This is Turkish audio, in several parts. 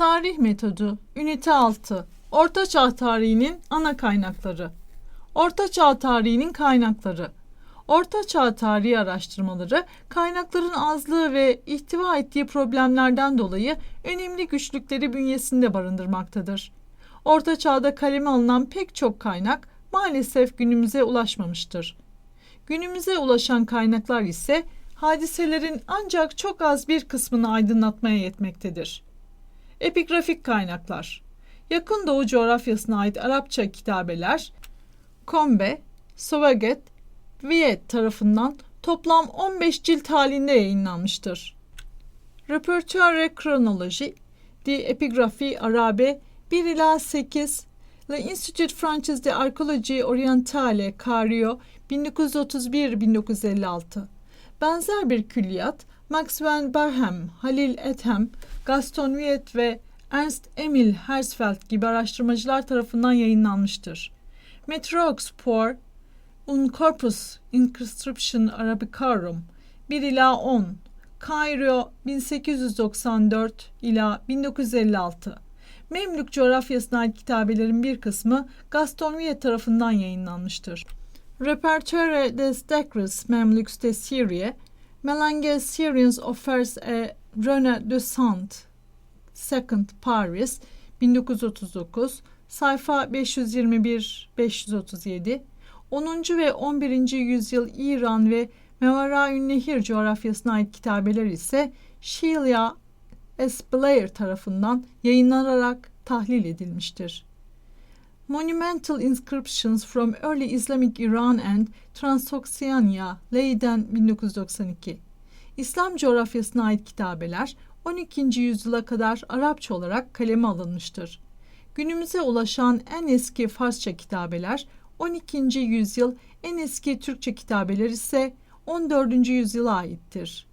Tarih metodu Ünite 6 Orta Çağ tarihinin ana kaynakları Orta Çağ tarihinin kaynakları Orta Çağ tarihi araştırmaları kaynakların azlığı ve ihtiva ettiği problemlerden dolayı önemli güçlükleri bünyesinde barındırmaktadır. Orta Çağ'da kaleme alınan pek çok kaynak maalesef günümüze ulaşmamıştır. Günümüze ulaşan kaynaklar ise hadiselerin ancak çok az bir kısmını aydınlatmaya yetmektedir. Epigrafik kaynaklar Yakın Doğu coğrafyasına ait Arapça kitabeler Kombe, Sovaget, Viyet tarafından toplam 15 cilt halinde yayınlanmıştır. Repertoire Chronology, The Epigraphie Arabe 1 ila 8, Le Institut Français de Archéologie Orientale, Cario 1931-1956. Benzer bir külliyat Max van Barham, Halil Ethem, Gaston Viet ve Ernst Emil Herzfeld gibi araştırmacılar tarafından yayınlanmıştır. Metrox por Un Corpus Inscription Arabicarum 1 ila 10 Cairo 1894 ila 1956 Memlük coğrafyasına ait kitabelerin bir kısmı Gaston Viet tarafından yayınlanmıştır. Repertoire des Decres Memlüks de Syrie Melange Syrians offers a René de Saint Second Paris 1939 sayfa 521-537 10. ve 11. yüzyıl İran ve Mevara Nehir coğrafyasına ait kitabeler ise Sheila S. Blair tarafından yayınlanarak tahlil edilmiştir. Monumental Inscriptions from Early Islamic Iran and Transoxiana, Leiden 1992 İslam coğrafyasına ait kitabeler 12. yüzyıla kadar Arapça olarak kaleme alınmıştır. Günümüze ulaşan en eski Farsça kitabeler 12. yüzyıl, en eski Türkçe kitabeler ise 14. yüzyıla aittir.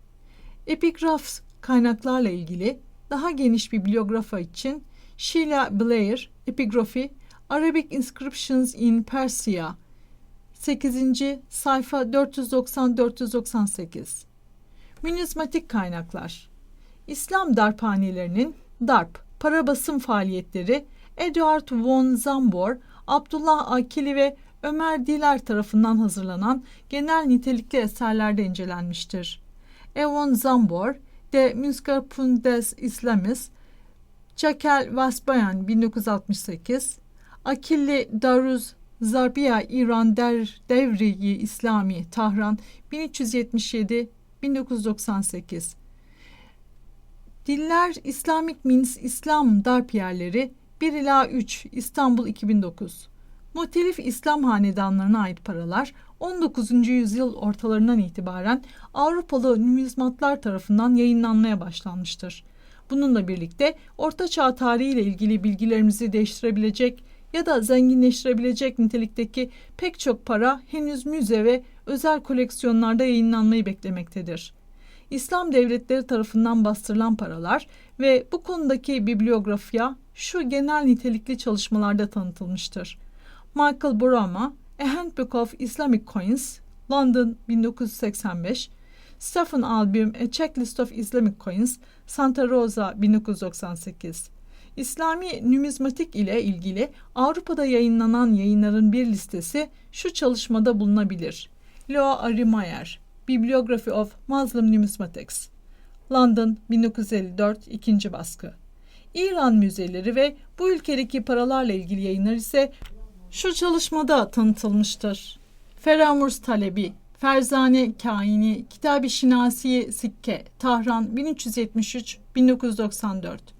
Epigraf kaynaklarla ilgili daha geniş bir bibliografa için Sheila Blair, Epigrafi, Arabic Inscriptions in Persia 8. sayfa 490-498 Minizmatik kaynaklar İslam darphanelerinin darp, para basım faaliyetleri Edward von Zambor, Abdullah Akili ve Ömer Diler tarafından hazırlanan genel nitelikli eserlerde incelenmiştir. Evon Zambor, De Münsterpunkt des Islamis, Çakel Vasbayan 1968, Akilli Daruz Zarbiya İran Der Devriyi İslami Tahran 1377 1998 Diller İslamik Mins İslam Darp Yerleri 1 ila 3 İstanbul 2009 Muhtelif İslam hanedanlarına ait paralar 19. yüzyıl ortalarından itibaren Avrupalı numizmatlar tarafından yayınlanmaya başlanmıştır. Bununla birlikte Orta Çağ tarihi ile ilgili bilgilerimizi değiştirebilecek ya da zenginleştirebilecek nitelikteki pek çok para henüz müze ve özel koleksiyonlarda yayınlanmayı beklemektedir. İslam devletleri tarafından bastırılan paralar ve bu konudaki bibliografya şu genel nitelikli çalışmalarda tanıtılmıştır. Michael Burama, A Handbook of Islamic Coins, London 1985, Stephen Albium, A Checklist of Islamic Coins, Santa Rosa 1998. İslami numizmatik ile ilgili Avrupa'da yayınlanan yayınların bir listesi şu çalışmada bulunabilir. Leo Arimayer, Bibliography of Muslim Numismatics, London 1954 ikinci baskı. İran müzeleri ve bu ülkedeki paralarla ilgili yayınlar ise şu çalışmada tanıtılmıştır. Feramurs Talebi, Ferzane Kaini, Kitab-ı Şinasiye Sikke, Tahran 1373-1994.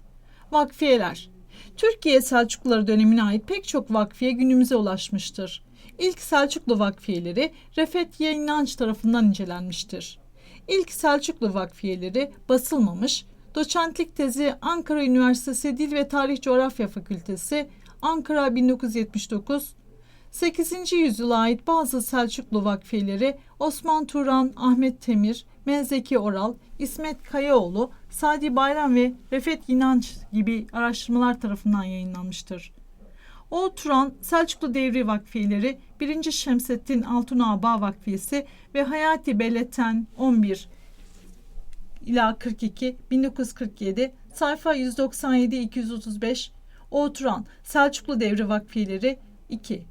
Vakfiyeler Türkiye Selçukluları dönemine ait pek çok vakfiye günümüze ulaşmıştır. İlk Selçuklu vakfiyeleri Refet Yayınlanç tarafından incelenmiştir. İlk Selçuklu vakfiyeleri basılmamış, doçentlik tezi Ankara Üniversitesi Dil ve Tarih Coğrafya Fakültesi, Ankara 1979, 8. yüzyıla ait bazı Selçuklu vakfiyeleri Osman Turan, Ahmet Temir, Menzeki Oral, İsmet Kayaoğlu, Sadi Bayram ve Refet İnanç gibi araştırmalar tarafından yayınlanmıştır. Oğul Turan, Selçuklu Devri Vakfileri, 1. Şemsettin Altun Ağba Vakfiyesi ve Hayati Beleten 11 ila 42 1947 sayfa 197 235 Oğul Selçuklu Devri Vakfileri 2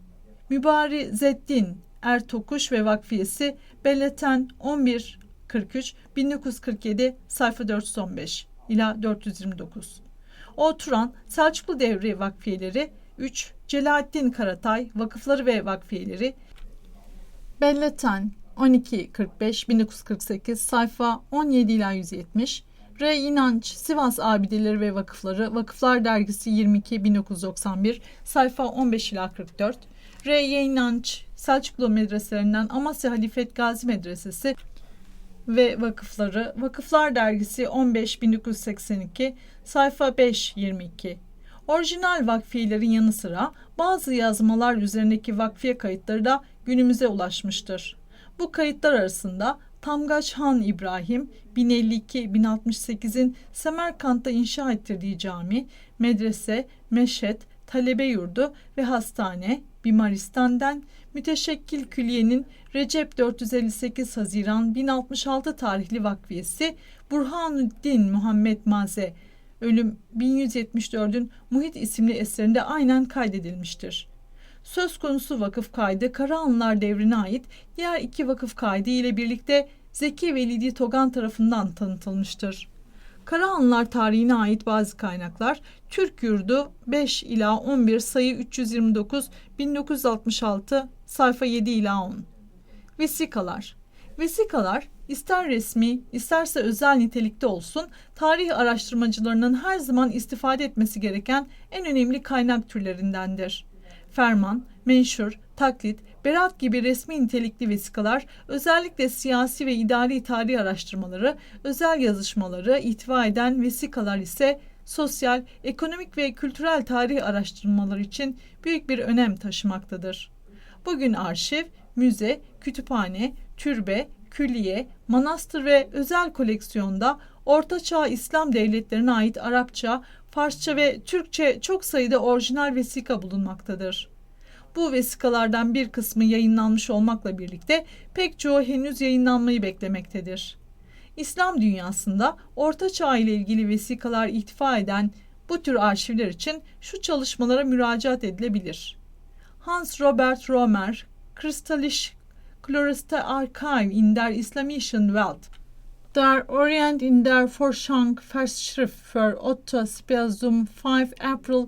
Mübari Zeddin Ertokuş ve Vakfiyesi Beleten 11 43 1947 sayfa 415 ila 429. O Turan Selçuklu Devri Vakfiyeleri 3 Celalettin Karatay Vakıfları ve Vakfiyeleri Belleten 1245 1948 sayfa 17 ila 170 R. İnanç, Sivas Abideleri ve Vakıfları, Vakıflar Dergisi 22 1991, sayfa 15 ila 44. R. İnanç, Selçuklu Medreselerinden Amasya Halifet Gazi Medresesi, ve Vakıfları Vakıflar Dergisi 15 1982 sayfa 5 22 Orijinal vakfiyelerin yanı sıra bazı yazmalar üzerindeki vakfiye kayıtları da günümüze ulaşmıştır. Bu kayıtlar arasında Tamgaç Han İbrahim 1052-1068'in Semerkant'ta inşa ettirdiği cami, medrese, meşet, talebe yurdu ve hastane, Bimaristan'dan müteşekkil külliyenin Recep 458 Haziran 1066 tarihli vakfiyesi Burhanuddin Muhammed Maze ölüm 1174'ün Muhit isimli eserinde aynen kaydedilmiştir. Söz konusu vakıf kaydı Karahanlılar devrine ait diğer iki vakıf kaydı ile birlikte Zeki Velidi Togan tarafından tanıtılmıştır. Karahanlılar tarihine ait bazı kaynaklar Türk Yurdu 5 ila 11 sayı 329 1966 sayfa 7 ila 10. Vesikalar Vesikalar ister resmi isterse özel nitelikte olsun tarih araştırmacılarının her zaman istifade etmesi gereken en önemli kaynak türlerindendir. Ferman, menşur, taklit, berat gibi resmi nitelikli vesikalar özellikle siyasi ve idari tarih araştırmaları, özel yazışmaları ihtiva eden vesikalar ise sosyal, ekonomik ve kültürel tarih araştırmaları için büyük bir önem taşımaktadır. Bugün arşiv, müze, kütüphane, türbe, külliye, manastır ve özel koleksiyonda Orta Çağ İslam devletlerine ait Arapça, Farsça ve Türkçe çok sayıda orijinal vesika bulunmaktadır. Bu vesikalardan bir kısmı yayınlanmış olmakla birlikte pek çoğu henüz yayınlanmayı beklemektedir. İslam dünyasında Orta Çağ ile ilgili vesikalar ihtiva eden bu tür arşivler için şu çalışmalara müracaat edilebilir. Hans Robert Romer, Kristalisch Kloster Archive in der Islamischen Welt, Der Orient in der Forschung Festschrift für Otto Spersum 5 April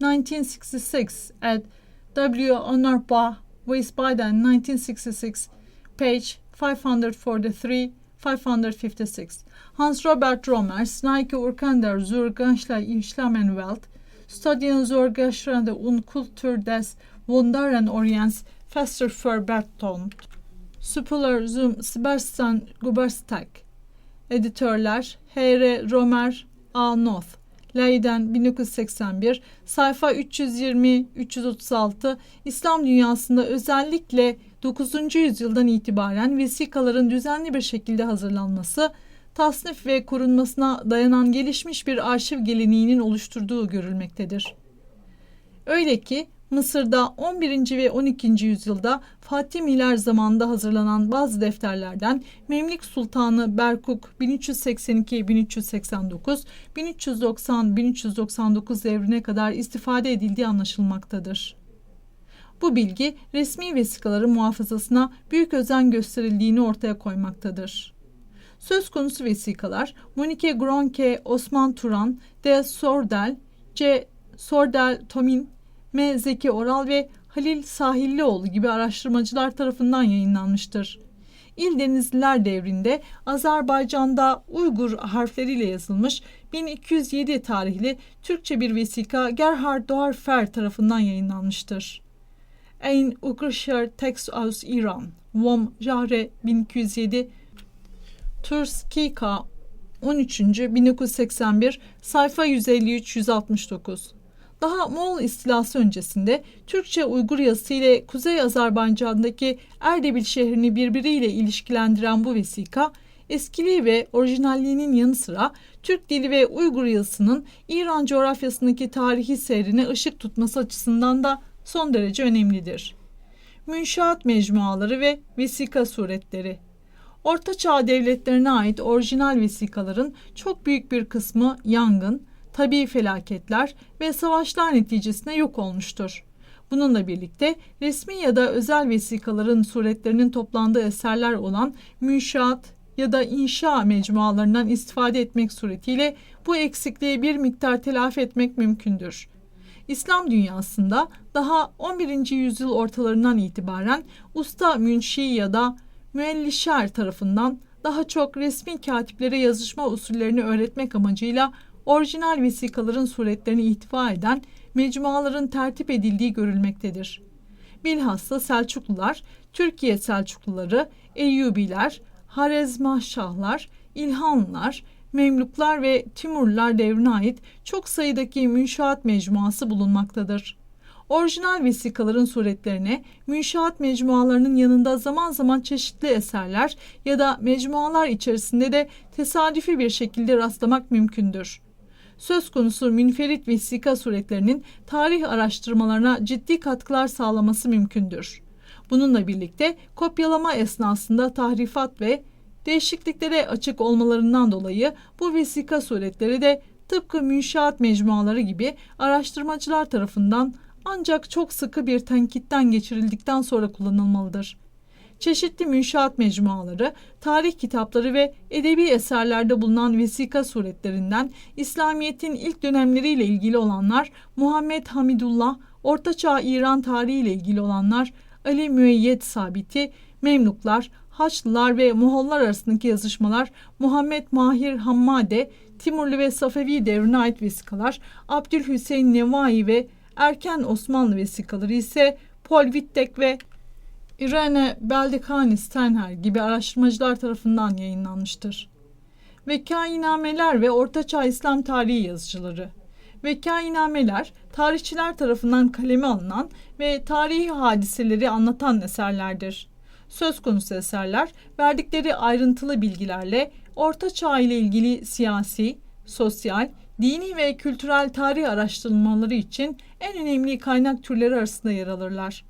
1966 at W. Honorbach, Wiesbaden 1966, page 543 556. Hans Robert Romer, Snaike Urkander zur Ganschla Welt, Studien zur Geschichte und Kultur des Wunderen Orients, Fester für Berton, Supler zum Sebastian Guberstak. Editörler H.R. Romer, A. Noth. Leiden 1981 sayfa 320-336 İslam dünyasında özellikle 9. yüzyıldan itibaren vesikaların düzenli bir şekilde hazırlanması, tasnif ve korunmasına dayanan gelişmiş bir arşiv geleneğinin oluşturduğu görülmektedir. Öyle ki Mısır'da 11. ve 12. yüzyılda Fatimiler zamanında hazırlanan bazı defterlerden Memlik Sultanı Berkuk 1382-1389, 1390-1399 devrine kadar istifade edildiği anlaşılmaktadır. Bu bilgi resmi vesikaların muhafazasına büyük özen gösterildiğini ortaya koymaktadır. Söz konusu vesikalar Monique Gronke, Osman Turan, D. Sordel, C. Sordel Tomin, M. Zeki Oral ve Halil Sahillioğlu gibi araştırmacılar tarafından yayınlanmıştır. İldenizliler devrinde Azerbaycan'da Uygur harfleriyle yazılmış 1207 tarihli Türkçe bir vesika Gerhard Doerfer tarafından yayınlanmıştır. Ein Ukrischer Text aus Iran, Vom Jahre 1207, Turskika 13. 1981, sayfa 153-169. Daha Moğol istilası öncesinde Türkçe Uygur yazısı ile Kuzey Azerbaycan'daki Erdebil şehrini birbiriyle ilişkilendiren bu vesika, eskiliği ve orijinalliğinin yanı sıra Türk dili ve Uygur yazısının İran coğrafyasındaki tarihi seyrine ışık tutması açısından da son derece önemlidir. Münşaat mecmuaları ve vesika suretleri Orta Çağ devletlerine ait orijinal vesikaların çok büyük bir kısmı yangın, tabii felaketler ve savaşlar neticesinde yok olmuştur. Bununla birlikte resmi ya da özel vesikaların suretlerinin toplandığı eserler olan münşaat ya da inşa mecmualarından istifade etmek suretiyle bu eksikliği bir miktar telafi etmek mümkündür. İslam dünyasında daha 11. yüzyıl ortalarından itibaren usta münşi ya da müellişer tarafından daha çok resmi katiplere yazışma usullerini öğretmek amacıyla orijinal vesikaların suretlerini ihtiva eden mecmuaların tertip edildiği görülmektedir. Bilhassa Selçuklular, Türkiye Selçukluları, Eyyubiler, Harezmahşahlar, İlhanlılar, Memluklar ve Timurlular devrine ait çok sayıdaki münşaat mecmuası bulunmaktadır. Orijinal vesikaların suretlerine münşaat mecmualarının yanında zaman zaman çeşitli eserler ya da mecmualar içerisinde de tesadüfi bir şekilde rastlamak mümkündür. Söz konusu münferit vesika suretlerinin tarih araştırmalarına ciddi katkılar sağlaması mümkündür. Bununla birlikte kopyalama esnasında tahrifat ve değişikliklere açık olmalarından dolayı bu vesika suretleri de tıpkı münşaat mecmuaları gibi araştırmacılar tarafından ancak çok sıkı bir tenkitten geçirildikten sonra kullanılmalıdır. Çeşitli münşaat mecmuaları, tarih kitapları ve edebi eserlerde bulunan vesika suretlerinden İslamiyet'in ilk dönemleriyle ilgili olanlar Muhammed Hamidullah, Ortaçağ İran tarihi ile ilgili olanlar Ali Müeyyed Sabiti, Memluklar, Haçlılar ve Moğollar arasındaki yazışmalar Muhammed Mahir Hammade, Timurlu ve Safevi devrine ait vesikalar, Abdülhüseyin Nevai ve erken Osmanlı vesikaları ise Paul Wittek ve Irene Beldekani Stenher gibi araştırmacılar tarafından yayınlanmıştır. Vekainameler ve Ortaçağ İslam tarihi yazıcıları Vekainameler, tarihçiler tarafından kaleme alınan ve tarihi hadiseleri anlatan eserlerdir. Söz konusu eserler verdikleri ayrıntılı bilgilerle Orta Çağ ile ilgili siyasi, sosyal, dini ve kültürel tarih araştırmaları için en önemli kaynak türleri arasında yer alırlar.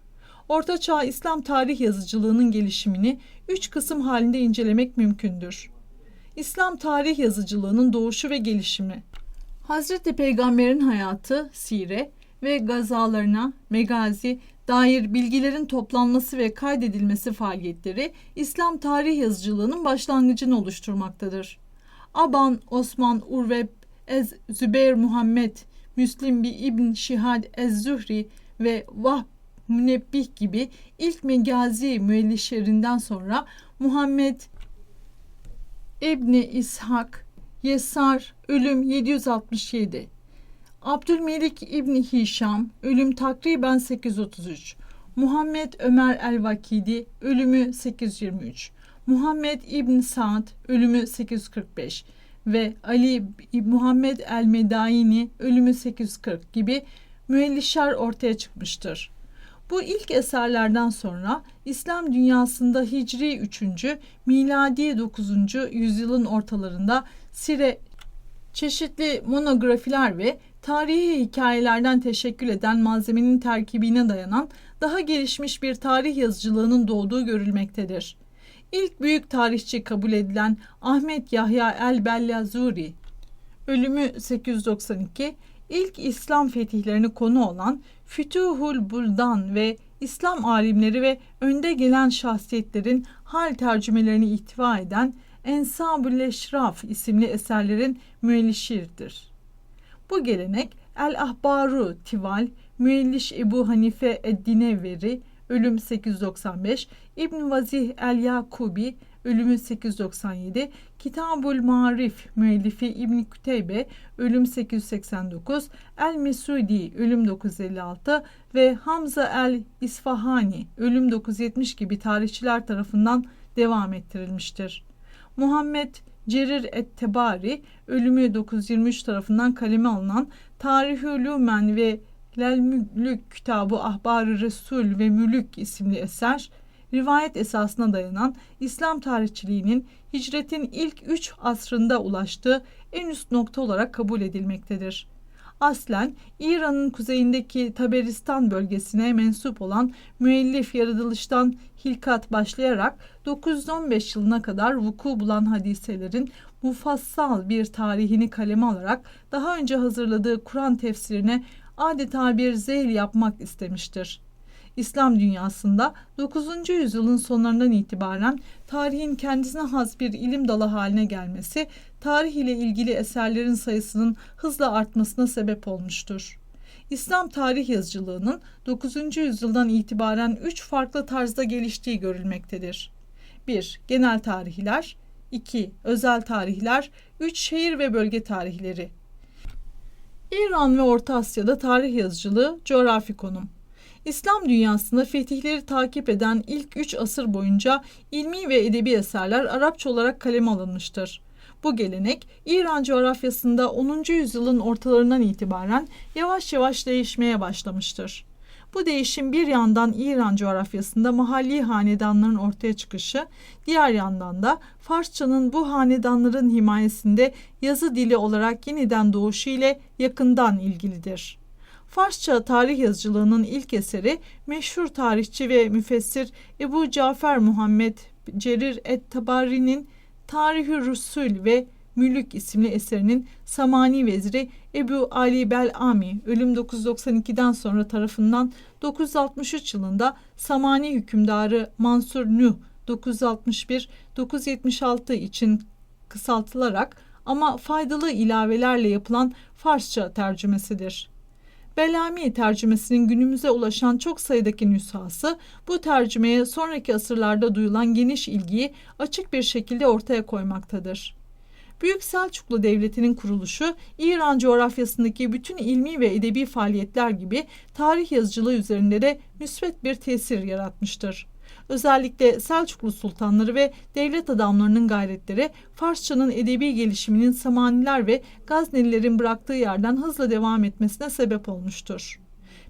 Orta Çağ İslam tarih yazıcılığının gelişimini üç kısım halinde incelemek mümkündür. İslam tarih yazıcılığının doğuşu ve gelişimi. Hazreti Peygamber'in hayatı, sire ve gazalarına, megazi, dair bilgilerin toplanması ve kaydedilmesi faaliyetleri İslam tarih yazıcılığının başlangıcını oluşturmaktadır. Aban, Osman, Urve, Ez, Zübeyir Muhammed, Müslim bi İbn Şihad Ez-Zühri ve Vahb Münebbih gibi ilk megazi müellişlerinden sonra Muhammed İbni İshak, Yesar, ölüm 767, Abdülmelik İbni Hişam, ölüm takriben 833. Muhammed Ömer el-Vakidi, ölümü 823. Muhammed İbn Saad, ölümü 845 ve Ali Muhammed el-Medaini, ölümü 840 gibi müellişler ortaya çıkmıştır. Bu ilk eserlerden sonra İslam dünyasında Hicri 3. miladi 9. yüzyılın ortalarında Sire çeşitli monografiler ve tarihi hikayelerden teşekkül eden malzemenin terkibine dayanan daha gelişmiş bir tarih yazıcılığının doğduğu görülmektedir. İlk büyük tarihçi kabul edilen Ahmet Yahya el-Bellazuri, ölümü 892, ilk İslam fetihlerini konu olan Fütuhul Buldan ve İslam alimleri ve önde gelen şahsiyetlerin hal tercümelerini ihtiva eden Ensabül Eşraf isimli eserlerin müellişidir. Bu gelenek El Ahbaru Tival, müelliş Ebu Hanife Eddineveri, ölüm 895, İbn Vazih El Yakubi, ölümü 897, Kitabul Marif müellifi İbn Küteybe, ölüm 889, El Mesudi, ölüm 956 ve Hamza El İsfahani, ölüm 970 gibi tarihçiler tarafından devam ettirilmiştir. Muhammed Cerir et-Tebari ölümü 923 tarafından kaleme alınan Tarih-ü Lümen ve Lel Mülük kitabı Ahbar-ı Resul ve Mülük isimli eser rivayet esasına dayanan İslam tarihçiliğinin hicretin ilk üç asrında ulaştığı en üst nokta olarak kabul edilmektedir. aslen İran'ın kuzeyindeki Taberistan bölgesine mensup olan müellif yaratılıştan hilkat başlayarak 915 yılına kadar vuku bulan hadiselerin mufassal bir tarihini kaleme alarak daha önce hazırladığı Kur'an tefsirine adeta bir zeyl yapmak istemiştir. İslam dünyasında 9. yüzyılın sonlarından itibaren tarihin kendisine has bir ilim dalı haline gelmesi, tarih ile ilgili eserlerin sayısının hızla artmasına sebep olmuştur. İslam tarih yazıcılığının 9. yüzyıldan itibaren üç farklı tarzda geliştiği görülmektedir. 1. Genel tarihler 2. Özel tarihler 3. Şehir ve bölge tarihleri İran ve Orta Asya'da tarih yazıcılığı coğrafi konum İslam dünyasında fetihleri takip eden ilk üç asır boyunca ilmi ve edebi eserler Arapça olarak kaleme alınmıştır. Bu gelenek İran coğrafyasında 10. yüzyılın ortalarından itibaren yavaş yavaş değişmeye başlamıştır. Bu değişim bir yandan İran coğrafyasında mahalli hanedanların ortaya çıkışı, diğer yandan da Farsçanın bu hanedanların himayesinde yazı dili olarak yeniden doğuşu ile yakından ilgilidir. Farsça tarih yazıcılığının ilk eseri meşhur tarihçi ve müfessir Ebu Cafer Muhammed Cerir et-Tabari'nin Tarih-i Rusul ve Mülük isimli eserinin Samani Veziri Ebu Ali Bel-Ami ölüm 992'den sonra tarafından 963 yılında Samani hükümdarı Mansur Nuh 961-976 için kısaltılarak ama faydalı ilavelerle yapılan Farsça tercümesidir. Belami tercümesinin günümüze ulaşan çok sayıdaki nüshası bu tercümeye sonraki asırlarda duyulan geniş ilgiyi açık bir şekilde ortaya koymaktadır. Büyük Selçuklu Devleti'nin kuruluşu İran coğrafyasındaki bütün ilmi ve edebi faaliyetler gibi tarih yazıcılığı üzerinde de müsbet bir tesir yaratmıştır. Özellikle Selçuklu sultanları ve devlet adamlarının gayretleri Farsçanın edebi gelişiminin Samaniler ve Gaznelilerin bıraktığı yerden hızla devam etmesine sebep olmuştur.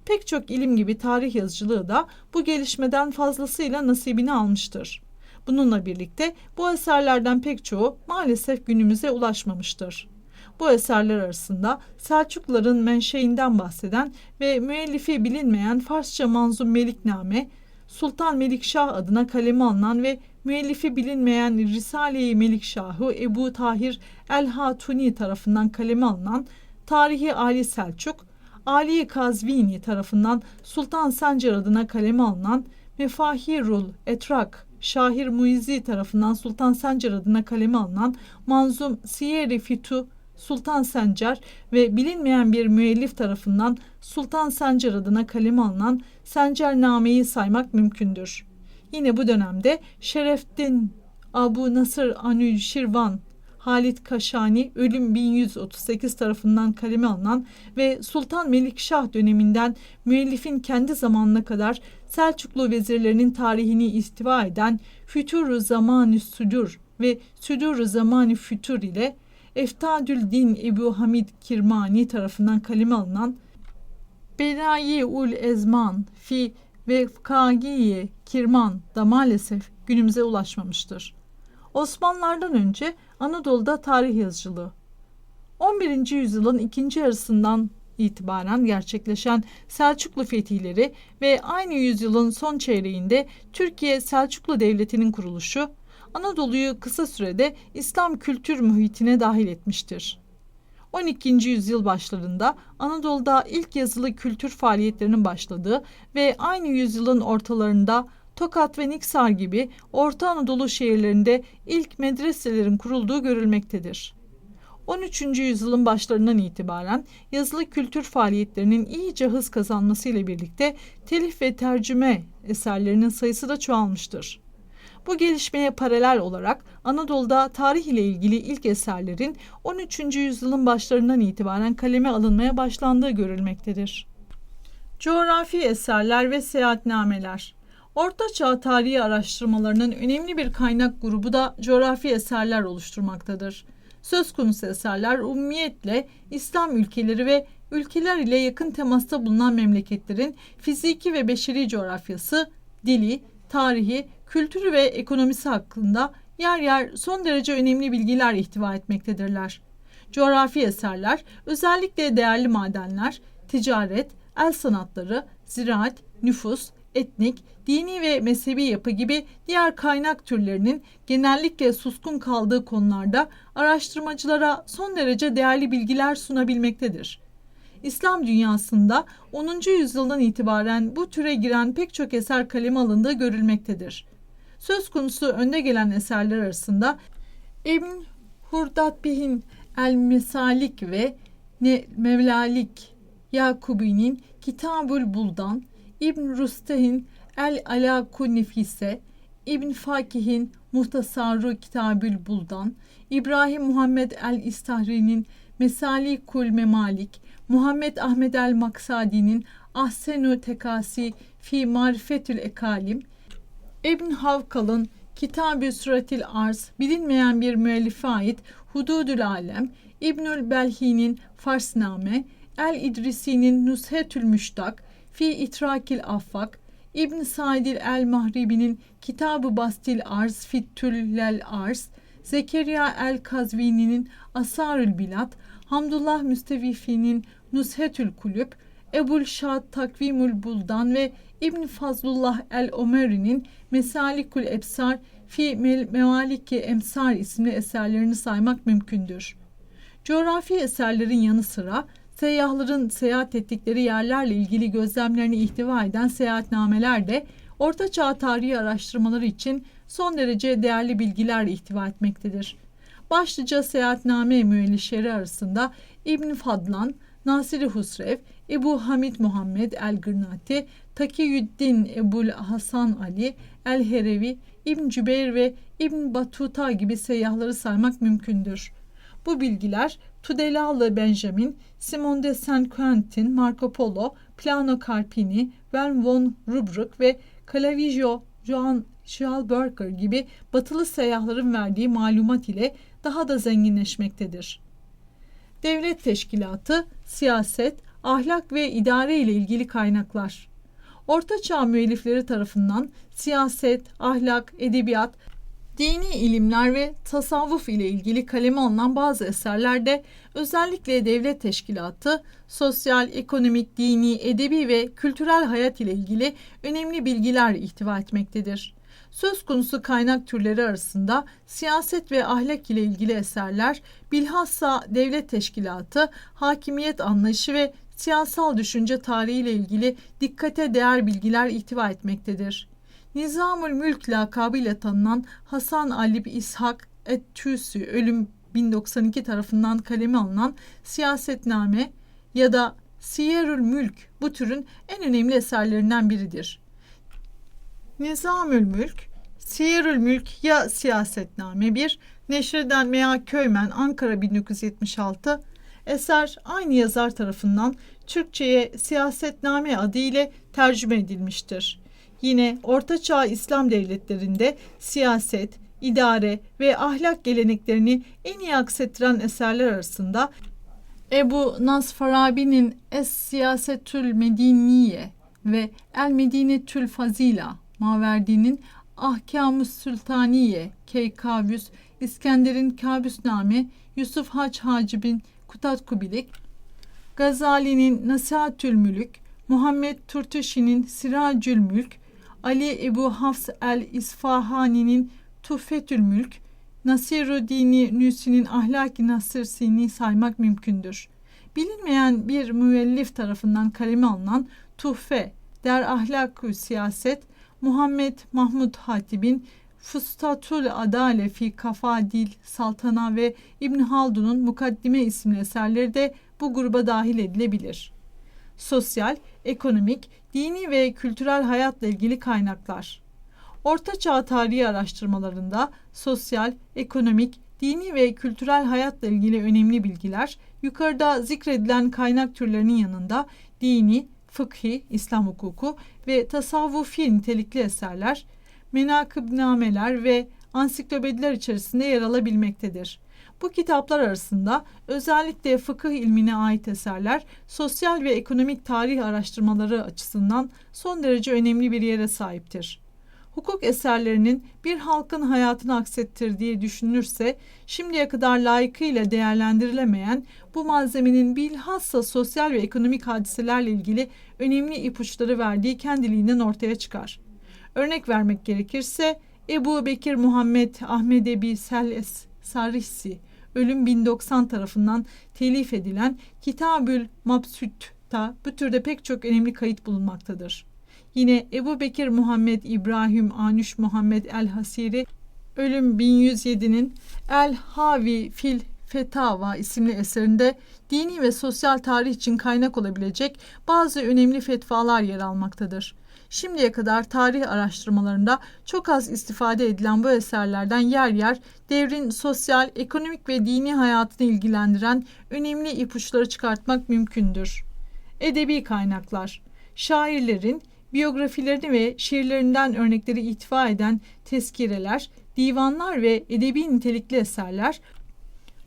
Pek çok ilim gibi tarih yazıcılığı da bu gelişmeden fazlasıyla nasibini almıştır. Bununla birlikte bu eserlerden pek çoğu maalesef günümüze ulaşmamıştır. Bu eserler arasında Selçukluların menşeinden bahseden ve müellifi bilinmeyen Farsça manzum Melikname, Sultan Melikşah adına kaleme alınan ve müellifi bilinmeyen Risale-i Melikşahı Ebu Tahir el-Hatuni tarafından kaleme alınan Tarihi Ali Selçuk, Ali Kazvini tarafından Sultan Sencer adına kaleme alınan Mefahirul Etrak Şahir Muizi tarafından Sultan Sencer adına kaleme alınan Manzum Siyeri Fitu Sultan Sencer ve bilinmeyen bir müellif tarafından Sultan Sencer adına kaleme alınan Sencername'yi saymak mümkündür. Yine bu dönemde Şereftin Abu Nasır Anül Şirvan Halit Kaşani ölüm 1138 tarafından kaleme alınan ve Sultan Melikşah döneminden müellifin kendi zamanına kadar Selçuklu vezirlerinin tarihini istiva eden Fütur-u Zamanı Südur ve Südur-u Zamanı Fütur ile Eftadül Din Ebu Hamid Kirmani tarafından kaleme alınan Belayi ul Ezman fi ve Kagiye Kirman da maalesef günümüze ulaşmamıştır. Osmanlılardan önce Anadolu'da tarih yazıcılığı. 11. yüzyılın ikinci yarısından itibaren gerçekleşen Selçuklu fetihleri ve aynı yüzyılın son çeyreğinde Türkiye Selçuklu Devleti'nin kuruluşu Anadolu'yu kısa sürede İslam kültür muhitine dahil etmiştir. 12. yüzyıl başlarında Anadolu'da ilk yazılı kültür faaliyetlerinin başladığı ve aynı yüzyılın ortalarında Tokat ve Niksar gibi Orta Anadolu şehirlerinde ilk medreselerin kurulduğu görülmektedir. 13. yüzyılın başlarından itibaren yazılı kültür faaliyetlerinin iyice hız kazanmasıyla birlikte telif ve tercüme eserlerinin sayısı da çoğalmıştır. Bu gelişmeye paralel olarak Anadolu'da tarih ile ilgili ilk eserlerin 13. yüzyılın başlarından itibaren kaleme alınmaya başlandığı görülmektedir. Coğrafi eserler ve seyahatnameler Orta Çağ tarihi araştırmalarının önemli bir kaynak grubu da coğrafi eserler oluşturmaktadır. Söz konusu eserler umumiyetle İslam ülkeleri ve ülkeler ile yakın temasta bulunan memleketlerin fiziki ve beşeri coğrafyası, dili, tarihi, kültürü ve ekonomisi hakkında yer yer son derece önemli bilgiler ihtiva etmektedirler. coğrafi eserler, özellikle değerli madenler, ticaret, el sanatları, ziraat, nüfus, etnik, dini ve mezhebi yapı gibi diğer kaynak türlerinin genellikle suskun kaldığı konularda araştırmacılara son derece değerli bilgiler sunabilmektedir. İslam dünyasında 10. yüzyıldan itibaren bu türe giren pek çok eser kaleme alındığı görülmektedir. Söz konusu önde gelen eserler arasında İbn Hurdatbihin El Mesalik ve ne Mevlalik Yakubi'nin Kitabül Buldan, İbn Rusteh'in El Alaku Nefise, İbn Fakih'in Muhtasaru Kitabül Buldan, İbrahim Muhammed El İstahri'nin Mesalikul Memalik, Muhammed Ahmed El Maksadi'nin Ahsenu Tekasi Fi Marifetül Ekalim, İbn Havkal'ın Kitab-ı Suratil Arz, bilinmeyen bir müellife ait Hududül Alem, İbnül Belhi'nin Farsname, El İdrisi'nin Nushetül Müştak, Fi İtrakil Affak, İbn Saidil El Mahribi'nin Kitab-ı Bastil Arz, Fittüllel Arz, Zekeriya El Kazvini'nin Asarül Bilat, Hamdullah Müstevifi'nin Nushetül Kulüp, Ebul Şad Takvimül Buldan ve İbn Fazlullah el Omeri'nin Mesalikül Ebsar fi Mevaliki Emsar isimli eserlerini saymak mümkündür. Coğrafi eserlerin yanı sıra seyyahların seyahat ettikleri yerlerle ilgili gözlemlerini ihtiva eden seyahatnameler de Orta Çağ tarihi araştırmaları için son derece değerli bilgiler ihtiva etmektedir. Başlıca seyahatname müellifleri arasında İbn Fadlan, Nasiri Husrev, Ebu Hamid Muhammed el-Gırnati, Takiyüddin Ebul Hasan Ali, el-Herevi, İbn Cübeyr ve İbn Batuta gibi seyyahları saymak mümkündür. Bu bilgiler Tudelalı Benjamin, Simon de Saint-Quentin, Marco Polo, Plano Carpini, Wern von Rubruck ve Clavijo Johann Schalberger gibi batılı seyyahların verdiği malumat ile daha da zenginleşmektedir. Devlet teşkilatı, siyaset, ahlak ve idare ile ilgili kaynaklar. Orta Çağ müellifleri tarafından siyaset, ahlak, edebiyat, dini ilimler ve tasavvuf ile ilgili kaleme alınan bazı eserlerde özellikle devlet teşkilatı, sosyal, ekonomik, dini, edebi ve kültürel hayat ile ilgili önemli bilgiler ihtiva etmektedir. Söz konusu kaynak türleri arasında siyaset ve ahlak ile ilgili eserler bilhassa devlet teşkilatı, hakimiyet anlayışı ve siyasal düşünce tarihi ile ilgili dikkate değer bilgiler ihtiva etmektedir. Nizamül Mülk lakabıyla tanınan Hasan Ali İshak Et-Tüsü ölüm 1092 tarafından kaleme alınan siyasetname ya da Siyerül Mülk bu türün en önemli eserlerinden biridir. Nizamül Mülk, Siyerül Mülk ya Siyasetname 1, Neşreden Meya Köymen, Ankara 1976, eser aynı yazar tarafından Türkçe'ye Siyasetname adı ile tercüme edilmiştir. Yine Ortaçağ İslam devletlerinde siyaset, idare ve ahlak geleneklerini en iyi aksettiren eserler arasında Ebu Nasfarabi'nin Es Siyasetül Mediniye ve El Medinetül Fazila Maverdi'nin Ahkam-ı Sültaniye, Keykavüs, İskender'in Kabüsname, Yusuf Haç Hacib'in Kutat Kubilik, Gazali'nin Nasihatül Mülük, Muhammed Turtuşi'nin Siracül Mülk, Ali Ebu Hafs el-İsfahani'nin Tuhfetül Mülk, Nasiruddin Nüsi'nin Ahlaki Nasır saymak mümkündür. Bilinmeyen bir müellif tarafından kaleme alınan Tuhfe, Der Ahlakü Siyaset, Muhammed Mahmud Hatib'in Fustatul Adale fi Kafadil Saltana ve İbn Haldun'un Mukaddime isimli eserleri de bu gruba dahil edilebilir. Sosyal, ekonomik, dini ve kültürel hayatla ilgili kaynaklar. Orta Çağ tarihi araştırmalarında sosyal, ekonomik, dini ve kültürel hayatla ilgili önemli bilgiler yukarıda zikredilen kaynak türlerinin yanında dini, fıkhi, İslam hukuku ve tasavvufi nitelikli eserler, menakıbnameler ve ansiklopediler içerisinde yer alabilmektedir. Bu kitaplar arasında özellikle fıkıh ilmine ait eserler sosyal ve ekonomik tarih araştırmaları açısından son derece önemli bir yere sahiptir. hukuk eserlerinin bir halkın hayatını aksettirdiği düşünülürse şimdiye kadar layıkıyla değerlendirilemeyen bu malzemenin bilhassa sosyal ve ekonomik hadiselerle ilgili önemli ipuçları verdiği kendiliğinden ortaya çıkar. Örnek vermek gerekirse Ebu Bekir Muhammed Ahmed Ebi Seles Sarisi Ölüm 1090 tarafından telif edilen Kitabül Mabsut'ta bu türde pek çok önemli kayıt bulunmaktadır. Yine Ebu Bekir Muhammed İbrahim Anuş Muhammed El Hasiri Ölüm 1107'nin El Havi Fil Fetava isimli eserinde dini ve sosyal tarih için kaynak olabilecek bazı önemli fetvalar yer almaktadır. Şimdiye kadar tarih araştırmalarında çok az istifade edilen bu eserlerden yer yer devrin sosyal, ekonomik ve dini hayatını ilgilendiren önemli ipuçları çıkartmak mümkündür. Edebi kaynaklar Şairlerin biyografilerini ve şiirlerinden örnekleri ihtiva eden tezkireler, divanlar ve edebi nitelikli eserler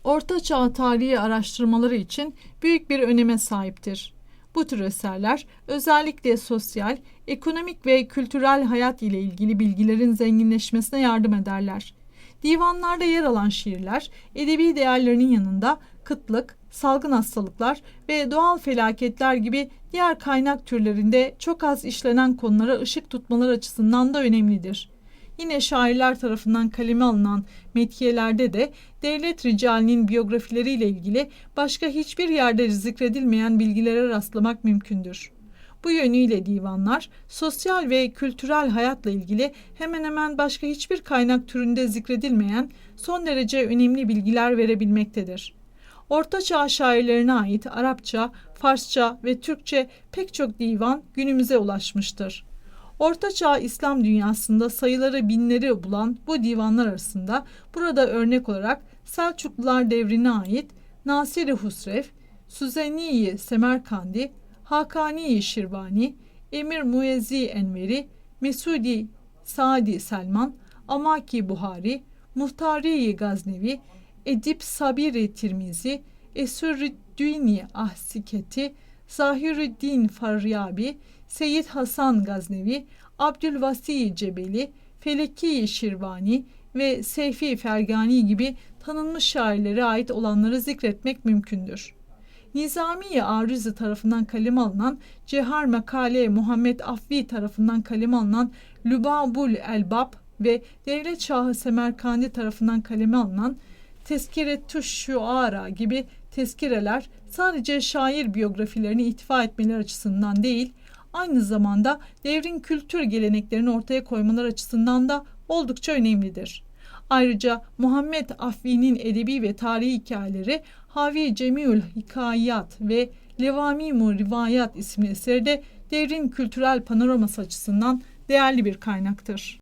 Orta Çağ tarihi araştırmaları için büyük bir öneme sahiptir. Bu tür eserler özellikle sosyal, ekonomik ve kültürel hayat ile ilgili bilgilerin zenginleşmesine yardım ederler. Divanlarda yer alan şiirler, edebi değerlerinin yanında kıtlık, salgın hastalıklar ve doğal felaketler gibi diğer kaynak türlerinde çok az işlenen konulara ışık tutmalar açısından da önemlidir. Yine şairler tarafından kaleme alınan metkiyelerde de devlet ricalinin biyografileriyle ilgili başka hiçbir yerde zikredilmeyen bilgilere rastlamak mümkündür. Bu yönüyle divanlar sosyal ve kültürel hayatla ilgili hemen hemen başka hiçbir kaynak türünde zikredilmeyen son derece önemli bilgiler verebilmektedir. Orta Çağ şairlerine ait Arapça, Farsça ve Türkçe pek çok divan günümüze ulaşmıştır. Orta Çağ İslam dünyasında sayıları binleri bulan bu divanlar arasında burada örnek olarak Selçuklular devrine ait Nasiri Husrev, Süzeniyi Semerkandi, Hakani Şirvani, Emir Muezzi Enveri, Mesudi Saadi Selman, Amaki Buhari, Muhtari Gaznevi, Edip Sabiri Tirmizi, Esürrüddini Ahsiketi, Zahirüddin Faryabi, Seyyid Hasan Gaznevi, Abdülvasi Cebeli, Feleki Şirvani ve Seyfi Fergani gibi tanınmış şairlere ait olanları zikretmek mümkündür. Nizami Arızi tarafından kaleme alınan Cehar Makale Muhammed Afvi tarafından kaleme alınan Lübabul Elbab ve Devlet Şahı Semerkandi tarafından kaleme alınan Tezkiretü Şuara gibi tezkireler sadece şair biyografilerini ihtiva etmeleri açısından değil, aynı zamanda devrin kültür geleneklerini ortaya koymalar açısından da oldukça önemlidir. Ayrıca Muhammed Afvi'nin edebi ve tarihi hikayeleri Havi Cemiül Hikayat ve Levamimu Rivayat isimli eseri de devrin kültürel panoraması açısından değerli bir kaynaktır.